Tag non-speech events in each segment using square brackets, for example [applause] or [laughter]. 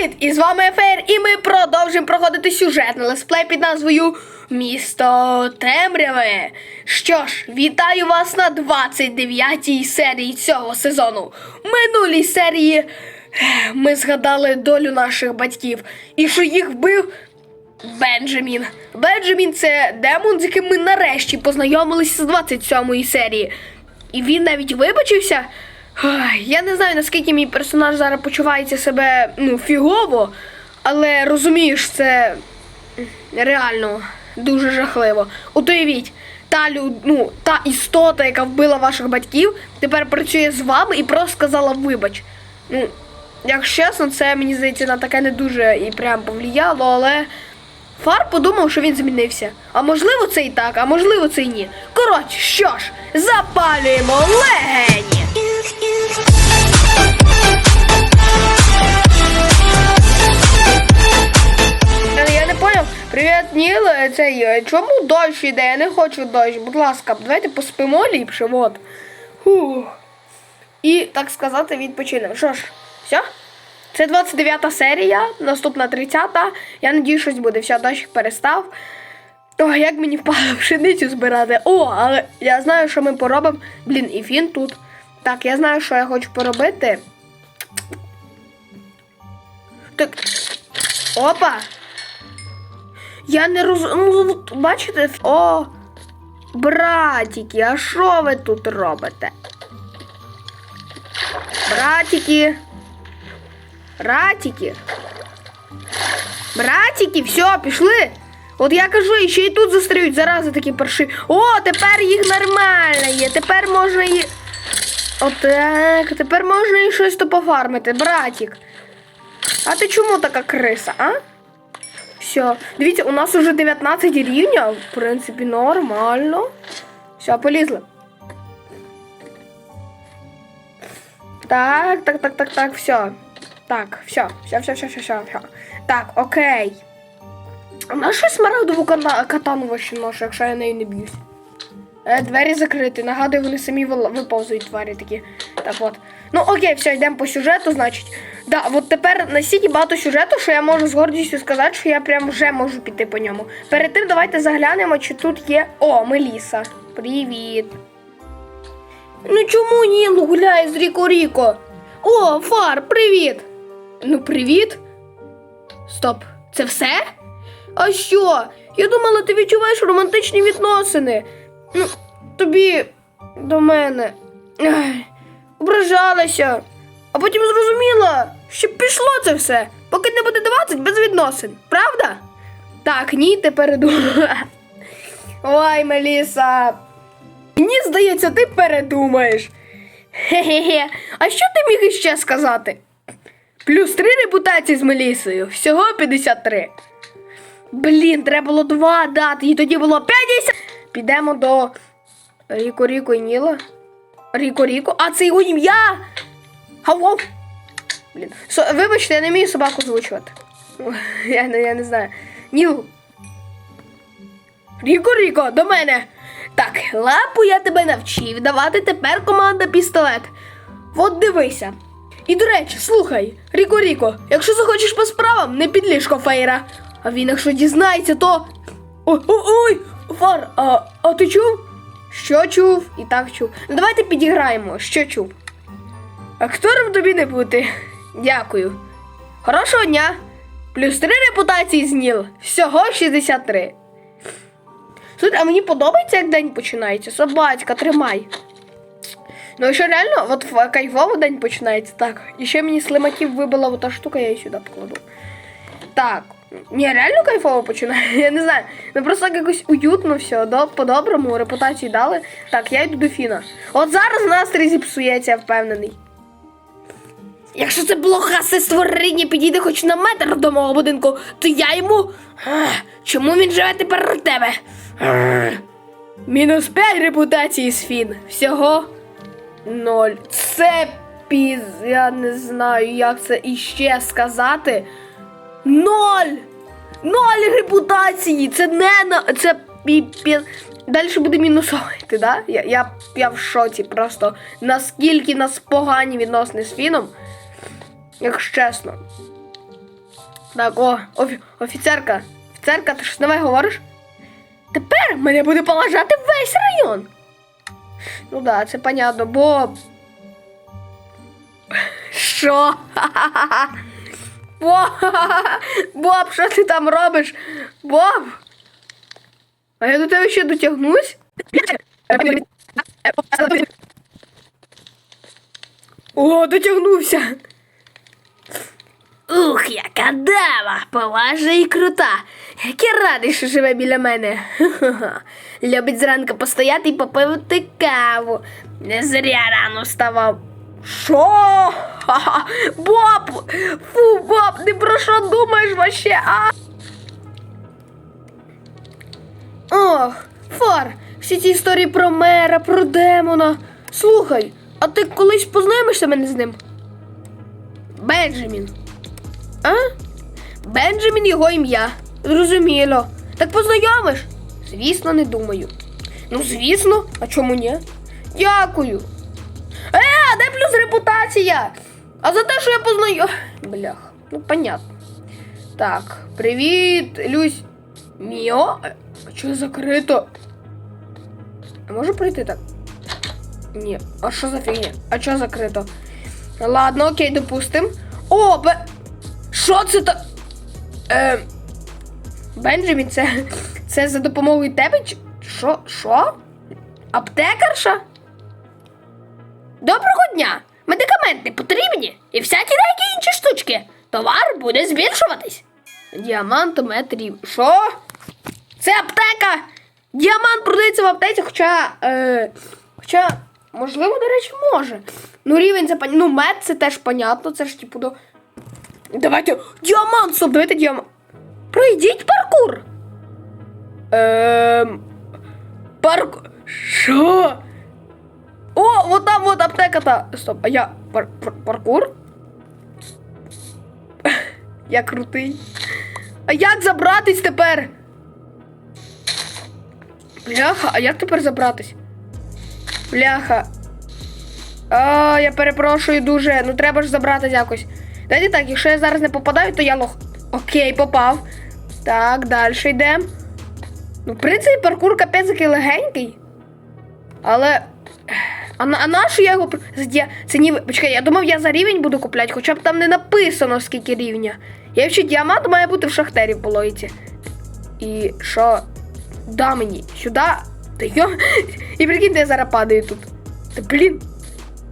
Привіт! І з вами Ефер, і ми продовжуємо проходити сюжетний летсплей під назвою Місто Темряве. Що ж, вітаю вас на 29-й серії цього сезону. Минулій серії ми згадали долю наших батьків і що їх вбив Бенджамін. Бенджамін це демон, з яким ми нарешті познайомилися з 27-ї серії. І він навіть вибачився. Я не знаю, наскільки мій персонаж зараз почувається себе ну, фігово, але розумієш, це реально дуже жахливо. Уявіть, та, лю- ну, та істота, яка вбила ваших батьків, тепер працює з вами і просто сказала вибач. Ну, якщо чесно, це мені здається на таке не дуже і прям повлияло, але Фар подумав, що він змінився. А можливо, це і так, а можливо, це і ні. Коротше, що ж, запалюємо легені. Е, Я не поняв. Привіт, Ніл. Е, Цей, е, чому дощ іде? Я не хочу дощ. Будь ласка, давайте поспимо ліпше. От. Фух. І, так сказати, відпочинемо. Що ж, все? Це 29 серія, наступна 30. Я надію, щось буде. Все, дощ перестав. О, як мені впало пшеницю збирати. О, але я знаю, що ми поробимо. Блін, і він тут. Так, я знаю, що я хочу поробити. Так. Опа! Я не розумію. Ну, бачите? О! Братики, а що ви тут робите? Братики. Братики. Братики, все, пішли. От я кажу, і ще й тут застряють зарази такі парши. О, тепер їх нормально є. Тепер можна їх. Отак, тепер можна і щось то пофармити, братик. А ти чому така криса, а? Все. Дивіться, у нас уже 19 рівня. В принципі, нормально. Все, полізли. Так, так, так, так, так, все. Так, все, все, все, все, все, все, все. Так, окей. А на що смарагдову катану ваші ношу, якщо я нею не б'юсь? Е, двері закриті. Нагадую, вони самі виповзують тварі такі. Так от. Ну окей, все, йдемо по сюжету, значить. Да, от тепер настільки багато сюжету, що я можу з гордістю сказати, що я прям вже можу піти по ньому. Перед тим давайте заглянемо, чи тут є. О, Меліса. Привіт. Ну чому Ніл гуляє з Ріко Ріко? О, Фар, привіт! Ну, привіт. Стоп, це все? А що? Я думала, ти відчуваєш романтичні відносини. Ну, тобі до мене. Ай, ображалася. А потім зрозуміла, що пішло це все, поки не буде 20 без відносин, правда? Так, ні, ти передумала. Ой, Меліса. Мені здається, ти передумаєш. Хе-хе-хе. А що ти міг іще сказати? Плюс три репутації з Мелісою. Всього 53. Блін, треба було два дати, і тоді було 50. Підемо до Ріко Ріко і Ніла. Ріко Ріко. А це його ім'я. Гав-гав. Блін. Со, вибачте, я не вмію собаку озвучувати. [laughs] Я, я не знаю. Ніл. Ріко Ріко, до мене. Так, лапу я тебе навчив давати тепер команда пістолет. От дивися. І до речі, слухай, Ріко Ріко, якщо захочеш по справам, не під ліжко Фейра. А він, якщо дізнається, то. Ой, Фар, а, а ти чув? Що чув? І так чув. Ну давайте підіграємо, що чув. Актором тобі не бути. Дякую. Хорошого дня. Плюс три репутації з Ніл. Всього 63. Слухайте, а мені подобається, як день починається. Собацька, тримай. Ну, і що реально, от кайфово день починається, так. І ще мені слимаків вибила ота штука, я її сюди покладу. Так. Ні, реально кайфово починає. [laughs] Я не знаю. Ну просто так якось уютно все, до, по-доброму, репутацію дали. Так, я йду до Фіна. От зараз настрій зіпсується, я впевнений. Якщо це блохасе створіння підійде хоч на метр до мого будинку, то я йому. Чому він живе тепер у тебе? Мінус 5 репутації з Фін. Всього ноль. Це піз. Я не знаю, як це іще сказати. Ноль! Ноль репутації! Це не на. Це піпі. Далі буде мінусовити, да? Я, я, я в шоці просто. Наскільки нас погані відносини з Фіном. Якщо чесно. Так, о, офі- офіцерка. Офіцерка, ти щось нове говориш? Тепер мене буде поважати весь район. Ну да, це понятно, Боб. [laughs] Що? [laughs] Боб, [laughs] Боб, що ти там робиш? Боб? А я до тебе ще дотягнусь? О, дотягнувся. Ух, яка дама, поважна і крута. Як я радий, що живе біля мене. Ха-ха-ха. [laughs] Любить зранку постояти і попити каву. Не зря рано вставав. Що? [laughs] Боб! Фу, Боб, ти про що думаєш вообще? А? Ох, Фар, всі ці історії про мера, про демона. Слухай, а ти колись познайомишся мене з ним? Бенджамін. А? Бенджамін його ім'я. Зрозуміло. Так познайомиш? Звісно, не думаю. Ну, звісно, а чому ні? Дякую. Е, де плюс репутація? А за те, що я познайом. Блях, ну понятно. Так, привіт, Люсь. Міо? А чого закрито? А можу прийти так? Ні, а що за фігня? А чого закрито? Ладно, окей, допустим. О, бе... Що це та. Е... Бенджамін, це. Це за допомогою тебе? Що? Що? Аптекарша? Доброго дня! Медикаменти потрібні і всякі деякі інші штучки. Товар буде збільшуватись. Діамантометрів. Що? Це аптека! Діамант продається в аптеці, хоча. Е, хоча, можливо, до речі, може. Ну, рівень це Ну, мед це теж понятно, це ж типу до. Давайте. Діамант! Стоп, давайте діамант. Пройдіть паркур. Ем. Парк. Що? О, вот там вот аптека та. Стоп, а я пар пар паркур? Я крутий. А як забратись тепер? Бляха, а як тепер забратись? Бляха. А, я перепрошую дуже. Ну треба ж забратись якось. Дайте так, якщо я зараз не попадаю, то я лох. Окей, попав. Так, далі йдемо. Ну, в принципі, паркур капець легенький. Але. А, на- а нащо я його. дія- Це ні. Почекай, я думав, я за рівень буду купляти, хоча б там не написано, скільки рівня. Я вчу, діамант має бути в шахтері по логіці. І що? Да мені. Сюди. Та йо. І прикиньте, я зараз падаю тут. Та блін.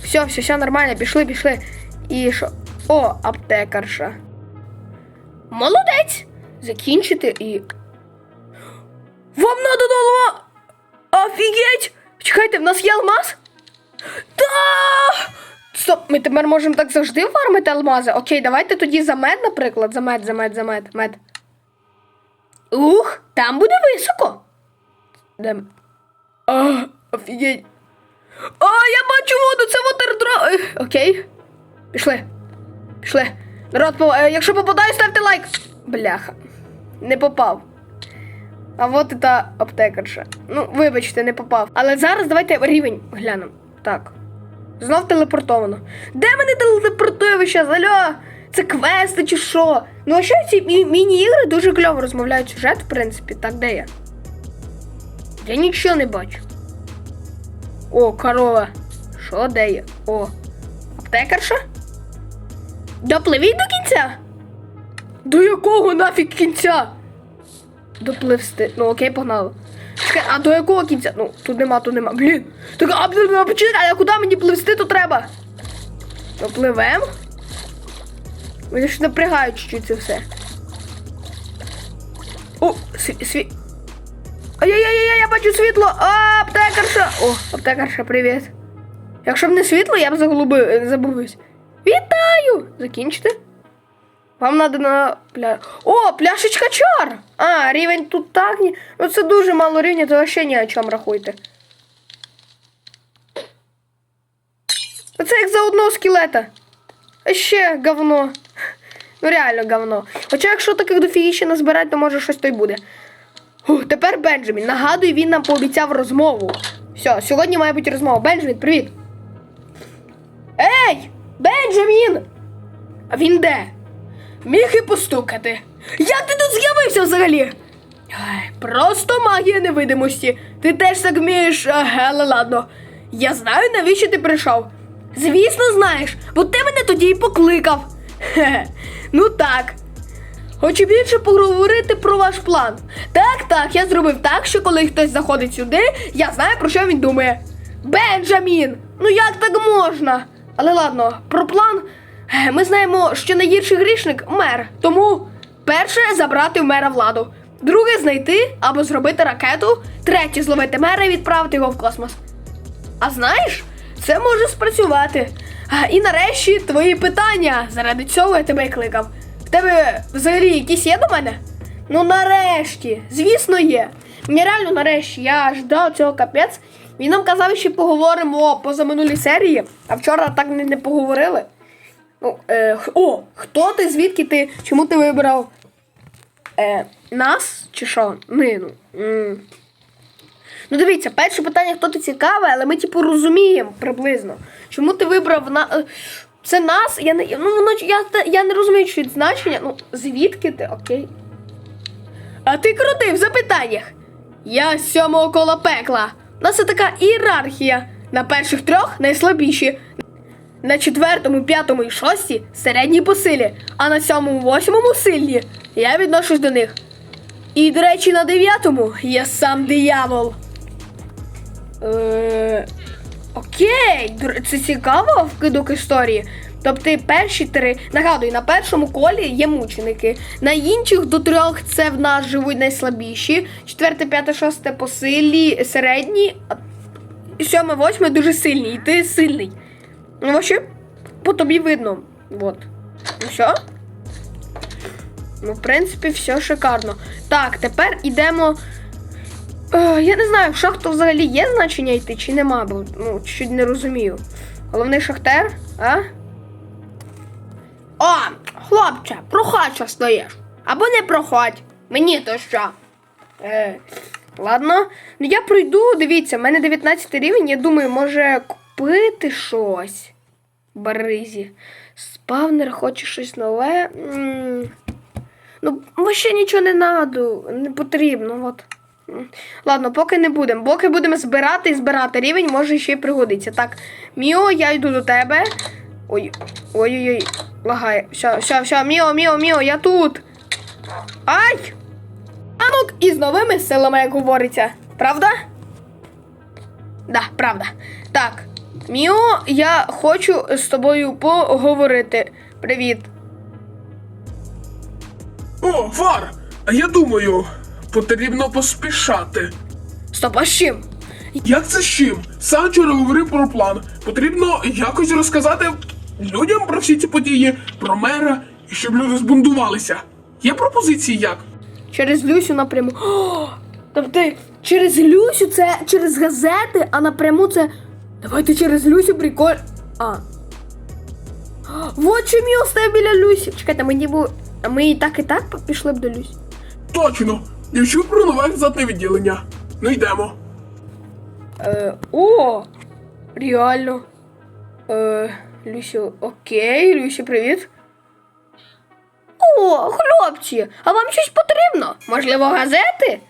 Все, все, все нормально, пішли, пішли. І що? О, аптекарша. Молодець! Закінчити і. Вам надо доло. Офігеть! Чекайте, в нас є алмаз? Та! Стоп, ми тепер можемо так завжди фармити алмази. Окей, давайте тоді за мед, наприклад. За мед, за мед, за мед, мед. Ух, там буде високо. Де? А, офігеть. А, я бачу воду, це вотердро. Окей. Пішли. Пішли. Народ, е, якщо попадаю, ставте лайк. Бляха. Не попав. А от і та аптекарша. Ну, вибачте, не попав. Але зараз давайте рівень глянемо. Так. Знов телепортовано. Де мене телепортує ви щас? Алло? Це квести чи що? Ну а що ці мі- міні-ігри дуже кльово розмовляють сюжет, в принципі. Так, де я? Я нічого не бачу. О, корова. Що де я? О. Аптекарша? Допливіть до кінця? До якого нафіг кінця? Допливсти. Ну окей, погнали. А до якого кінця? Ну, тут нема, тут нема. Блін. Так, а, почекай, а куди мені пливсти то треба? Допливем? Мені ж напрягають чуть-чуть це все. О, сві... сві... Ай-яй-яй, я бачу світло! А, аптекарша! О, аптекарша, привіт. Якщо б не світло, я б заглубив, забувся. Вітаю! Закінчите? Вам надо на пля... О, пляшечка чар! А, рівень тут так. Ну це дуже мало рівня, то вообще ні о чому рахуйте. Оце як за одного скелета. А ще говно. Ну реально говно. Хоча якщо таких дофігіще назбирати, то може щось то й буде. Ух, тепер Бенджамін. Нагадую, він нам пообіцяв розмову. Все, сьогодні має бути розмова. Бенджамін, привіт. Ей! Бенджамін! А він де? міг і постукати. Як ти тут з'явився взагалі? Просто магія невидимості. Ти теж так вмієш, але ладно. Я знаю, навіщо ти прийшов. Звісно, знаєш, бо ти мене тоді й покликав. Хе, ну так. Хочу більше поговорити про ваш план. Так, так, я зробив так, що коли хтось заходить сюди, я знаю, про що він думає. Бенджамін! Ну як так можна? Але ладно, про план. Е, Ми знаємо, що найгірший грішник мер. Тому перше забрати в мера владу. Друге знайти або зробити ракету. Третє зловити мера і відправити його в космос. А знаєш, це може спрацювати. І нарешті твої питання. Заради цього я тебе кликав. В тебе взагалі якісь є до мене? Ну нарешті, звісно, є. Мені реально нарешті, я ждав цього капець. Він нам казав, що поговоримо позаминулій серії, а вчора так не, не поговорили. Ну, е, о, хто ти? Звідки ти? Чому ти вибрав е, нас? Чи що? Ми, ну. м. Ну дивіться, перше питання, хто ти цікавий, але ми типу розуміємо приблизно. Чому ти вибрав на. е, Це нас? Я не, ну, воно, я, я не розумію чуть значення. Ну, звідки ти? Окей. А ти крутий в запитаннях. Я з сьомого кола пекла. У нас є така ієрархія. На перших трьох найслабіші. На четвертому, п'ятому і шості середні по силі, а на сьомому, восьмому сильні. Я відношусь до них. І, до речі, на дев'ятому є сам диявол. Е, окей, це цікаво вкидок історії. Тобто перші три. Нагадую, на першому колі є мученики. На інших до трьох це в нас живуть найслабіші. Четверте, п'яте, шосте по силі середні, сьоме, восьме дуже сильні. І ти сильний. Ну, вообще, по тобі видно. Вот. Ну все. Ну, в принципі, все шикарно. Так, тепер йдемо. Е, я не знаю, в шахту взагалі є значення йти чи нема, бо ну, чуть не розумію. Головний шахтер, а? О, хлопче, проходь, що стоїш. Або не проходь. Мені то що. Е, ладно. Ну я пройду, дивіться, в мене 19 рівень, я думаю, може купити щось. Баризі. Спавнер хоче щось нове. Ну, ще нічого не надо, не потрібно. От. Ладно, поки не будемо. Поки будемо збирати і збирати рівень, може ще й пригодиться. Так, Міо, я йду до тебе. Ой, ой-ой-ой, лагає. Все, все, все, Міо, Міо, Міо, я тут. Ай! Анок із новими силами, як говориться. Правда? Да, правда. Так, Міо, я хочу з тобою поговорити. Привіт. О, Фар! А я думаю, потрібно поспішати. Стоп, а з чим? Як це з чим? Сам вчора говорив про план. Потрібно якось розказати людям про всі ці події, про мера, і щоб люди збунтувалися. Є пропозиції як? Через Люсю напряму. О, тобто через Люсю це через газети, а напряму це. Давайте через Люсю приколь. А. Вот чим я став біля Люсі. Чекайте, мені бу. А ми і так і так пішли б до Люсі. Точно! Я чув про нове газетне відділення. Ну йдемо. Е, о! Реально. Е, Люсю, окей, Люсі, привіт. О, хлопці, а вам щось потрібно? Можливо, газети?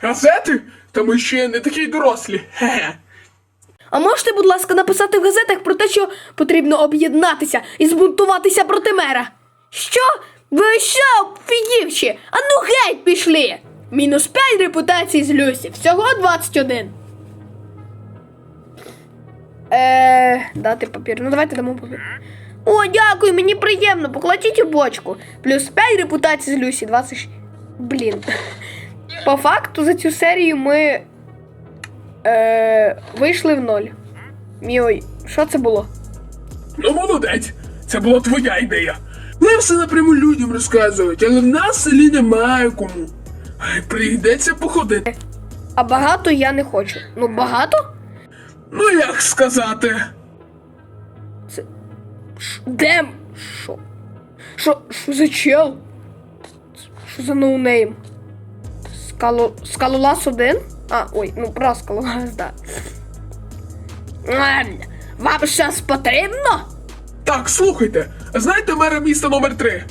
Газети? Та ми ще не такі дорослі. Хе-хе. А можете, будь ласка, написати в газетах про те, що потрібно об'єднатися і збунтуватися проти мера? Що? Ви що, фігівші? А ну геть пішли! Мінус 5 репутації з Люсі, всього 21. Е, дати папір. Ну давайте дамо папір. О, дякую, мені приємно. Покладіть у бочку. Плюс 5 репутацій з Люсі, 20. Блін. По факту за цю серію ми е, вийшли в ноль. Мій, що це було? Ну, молодець, це була твоя ідея. Ми все напряму людям розказують, але в нас в селі немає кому. Ай, Прийдеться походити. А багато я не хочу. Ну, багато? Ну як сказати? Ш- Дем? Що? Що, що за чел? Що за ноунейм? Скало... Скалолас один? А, ой, ну про скалолас, да. Ем, Вам щось потрібно? Так, слухайте, знаєте мера міста номер 3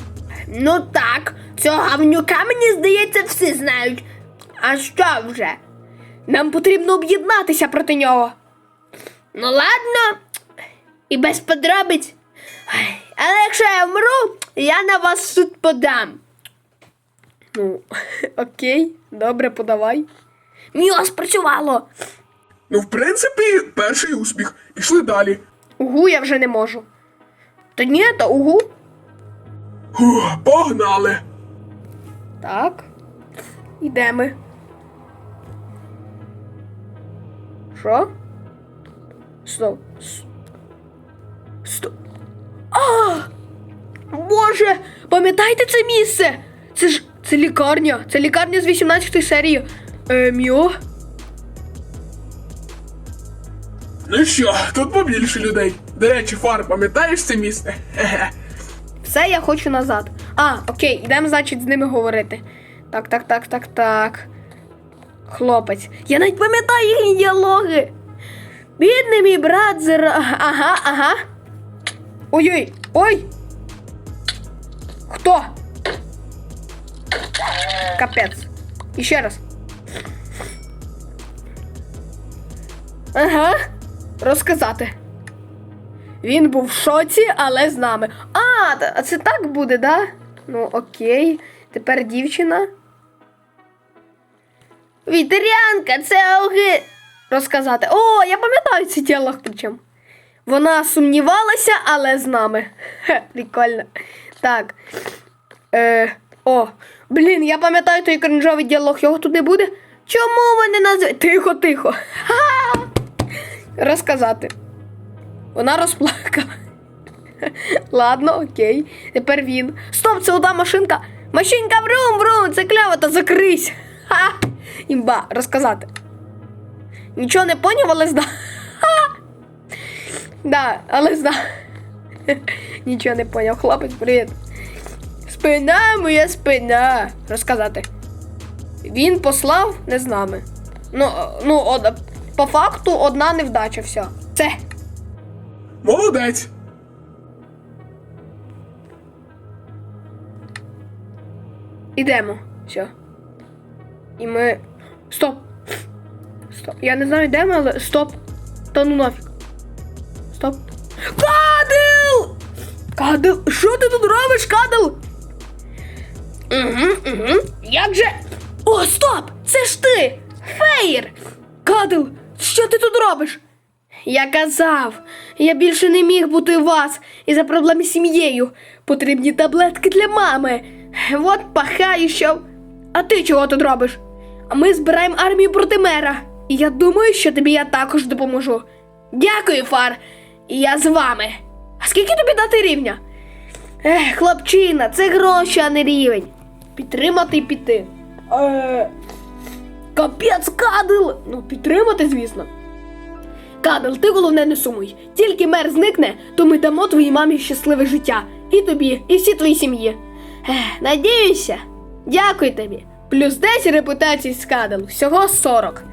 Ну так, цього гавнюка, мені здається, всі знають. А що вже? Нам потрібно об'єднатися проти нього. Ну ладно, і без подробиць. Але якщо я вмру, я на вас суд подам. Ну, [laughs] окей, добре, подавай. Міо спрацювало. Ну, в принципі, перший успіх. Пішли далі. Угу, я вже не можу. Та ні, та угу. Фух, погнали. Так. Йдемо. Що? Стоп. Стоп. А! Боже! Пам'ятаєте це місце? Це ж це лікарня. Це лікарня з 18 серії. Е, Міо? Ну що, тут побільше людей. До речі, фар, пам'ятаєш це місце? Хе-хе. [laughs] Все, я хочу назад. А, окей, йдемо, значить, з ними говорити. Так, так, так, так, так. Хлопець. Я навіть пам'ятаю їхні діалоги. Бідний мій брат зра. Ага, ага. Ой-ой, ой. Хто? Капець. І ще раз. Ага. Розказати. Він був в шоці, але з нами. А, це так буде, да? Ну, окей. Тепер дівчина. Вітерянка, це оги. Розказати. О, я пам'ятаю цей діалог причому. Вона сумнівалася, але з нами. Хе, прикольно. Так. Е, о, блін, я пам'ятаю той кринжовий діалог, його тут не буде. Чому ви не? Тихо, тихо. Ха! Розказати. Вона розплакала. [laughs] Ладно, окей. Тепер він. Стоп, це ота машинка. Машинка врум, врум, це кляво, та закрись. [laughs] Ха! Імба, розказати. Нічого не поняв, але зна. [laughs] Ха! Да, але зна. Нічого не поняв. Хлопець, привіт. Спина моя спина. Розказати. Він послав не з нами. Ну, ну, од, по факту одна невдача, все. Це. Молодець. Ідемо. Все. І ми. Стоп! Стоп. Я не знаю, де ми, але. Стоп. Та ну нафіг. Стоп. Кадил! Кадил! Що ти тут робиш, Кадил? Угу, угу. Як же. О, стоп! Це ж ти! Феєр! Кадил, що ти тут робиш? Я казав, я більше не міг бути у вас із-за проблем з сім'єю. Потрібні таблетки для мами. От пахаю, що. А ти чого тут робиш? А ми збираємо армію проти мера. І я думаю, що тобі я також допоможу. Дякую, Фар. Я з вами. А скільки тобі дати рівня? Ех, хлопчина, це гроші, а не рівень. Підтримати і піти. Е... Капець, кадил! Ну, підтримати, звісно. Кадл, ти головне не сумуй. Тільки мер зникне, то ми дамо твоїй мамі щасливе життя. І тобі, і всій твоїй сім'ї. Надіюся. Дякую тобі. Плюс 10 репутацій з Кадл. Всього 40.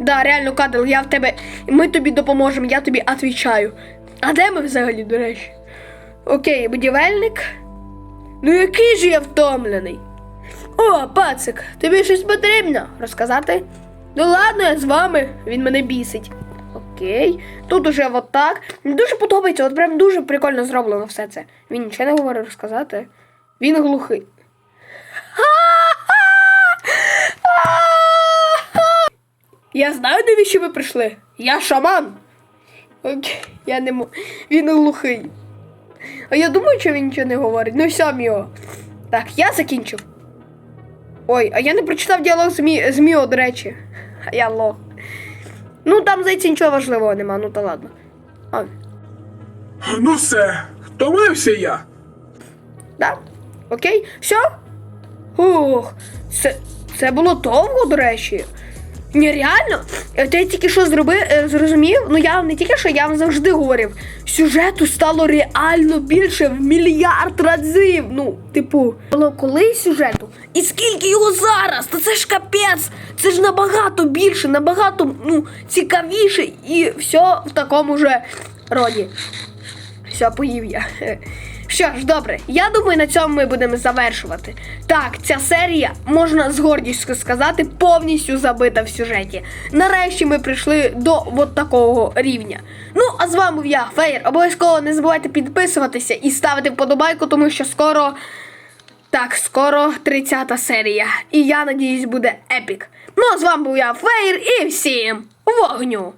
Да, реально, Кадл, я в тебе. Ми тобі допоможемо, я тобі отвічаю. А де ми взагалі, до речі? Окей, будівельник. Ну який же я втомлений. О, пацик, тобі щось потрібно розказати? Ну ладно, я з вами, він мене бісить. Окей. Тут уже от так. Мені дуже подобається, от прям дуже прикольно зроблено все це. Він нічого не говорить розказати. Він глухий. Я знаю, навіщо ви прийшли. Я шаман. Окей, я не можу. Він глухий. А я думаю, що він нічого не говорить. Ну все, Міо. Так, я закінчив. Ой, а я не прочитав діалог з, Мі... з Міо, до речі. А я лох. Ну там зайці нічого важливого нема, ну та ладно. А, Ну все, втомився я. да? Окей, все? Ух, це, це було довго, до речі. Нереально? Е, Ти тільки що зробив, е, зрозумів? Ну я не тільки що, я вам завжди говорив. Сюжету стало реально більше в мільярд разів. Ну, типу, було колись сюжету. І скільки його зараз? Та це ж капець! Це ж набагато більше, набагато ну, цікавіше і все в такому же роді. Все, поїв я. Що ж, добре, я думаю, на цьому ми будемо завершувати. Так, ця серія, можна з гордістю сказати, повністю забита в сюжеті. Нарешті ми прийшли до от такого рівня. Ну, а з вами я, Феєр. Обов'язково не забувайте підписуватися і ставити вподобайку, тому що скоро. Так, скоро 30-та серія. І я надіюсь, буде епік. Ну а з вами був я, Феєр, і всім вогню!